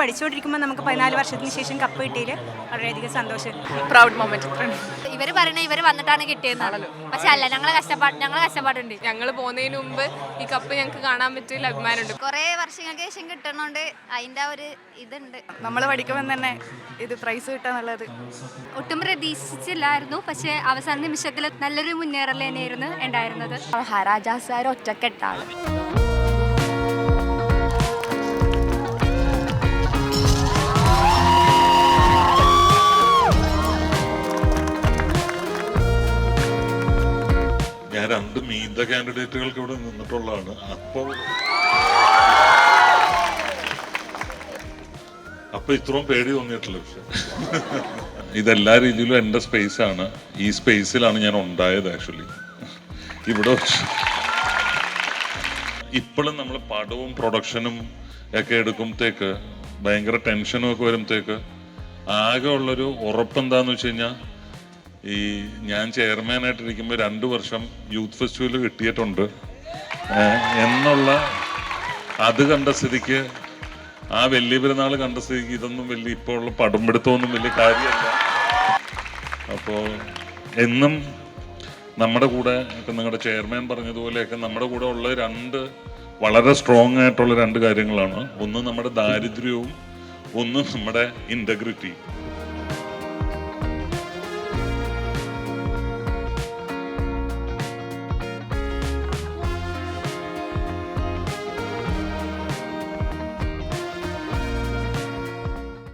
പഠിച്ചുകൊണ്ടിരിക്കുമ്പോൾ നമുക്ക് പതിനാല് വർഷത്തിന് ശേഷം കപ്പ് കിട്ടിയതിൽ വളരെയധികം സന്തോഷം. പ്രൗഡ് മൊമെന്റ് ഇവർ പറയണ ഇവർ വന്നിട്ടാണ് കിട്ടിയതെന്നാണല്ലോ പക്ഷെ അല്ല ഞങ്ങളെ കഷ്ടപ്പാട് ഞങ്ങളെ കഷ്ടപ്പാടുണ്ട്. ഞങ്ങൾ പോകുന്നതിന് മുമ്പ് ഈ കപ്പ് ഞങ്ങൾക്ക് കാണാൻ പറ്റിയ അഭിമാനമുണ്ട്. കുറെ വർഷങ്ങൾക്ക് ശേഷം കിട്ടണോണ്ട് അതിന്റെ ഒരു ഇതുണ്ട്. നമ്മൾ പഠിക്കുമ്പോൾ തന്നെ ഇത് പ്രൈസ് കിട്ടാന്നുള്ളത്. ഒട്ടും പ്രതീക്ഷിച്ചില്ലായിരുന്നു പക്ഷേ അവസാന നിമിഷത്തിൽ നല്ലൊരു മുന്നേറൽ തന്നെയായിരുന്നു ഉണ്ടായിരുന്നത്. മഹാരാജാസ് സാർ ഒറ്റക്കെട്ടാണ്. രണ്ട് മീന്ത കാൻഡിഡേറ്റുകൾക്ക് ഇവിടെ നിന്നിട്ടുള്ളതാണ്. അപ്പോൾ അപ്പൊ ഇത്രയും പേടി തോന്നിയിട്ടില്ല പക്ഷെ. ഇതെല്ലാ രീതിയിലും എന്റെ സ്പേസ് ആണ് ഈ സ്പേസിലാണ് ഞാൻ ഉണ്ടായത് ആക്ച്വലി. ഇവിടെ ഇപ്പോഴും നമ്മൾ പടവും പ്രൊഡക്ഷനും ഒക്കെ എടുക്കുമ്പോഴത്തേക്ക് ഭയങ്കര ടെൻഷനും ഒക്കെ വരുമ്പോഴത്തേക്ക് ആകെ ഉള്ളൊരു ഉറപ്പെന്താന്ന് വെച്ച് കഴിഞ്ഞാൽ ഈ ഞാൻ ചെയർമാൻ ആയിട്ടിരിക്കുമ്പോൾ രണ്ട് വർഷം യൂത്ത് ഫെസ്റ്റിവൽ കിട്ടിയിട്ടുണ്ട്. എന്നുള്ള അത് കണ്ട സ്ഥിതിക്ക് ആ വലിയ പെരുന്നാൾ കണ്ട സ്ഥിതിക്ക് ഇതൊന്നും വലിയ ഇപ്പോൾ ഉള്ള പടംപിടുത്തമൊന്നും വലിയ കാര്യമല്ല. അപ്പോൾ എന്നും നമ്മുടെ കൂടെ ഇപ്പം നിങ്ങളുടെ ചെയർമാൻ പറഞ്ഞതുപോലെയൊക്കെ നമ്മുടെ കൂടെ ഉള്ള രണ്ട് വളരെ സ്ട്രോങ് ആയിട്ടുള്ള രണ്ട് കാര്യങ്ങളാണ്. ഒന്ന് നമ്മുടെ ദാരിദ്ര്യവും ഒന്ന് നമ്മുടെ ഇന്റഗ്രിറ്റി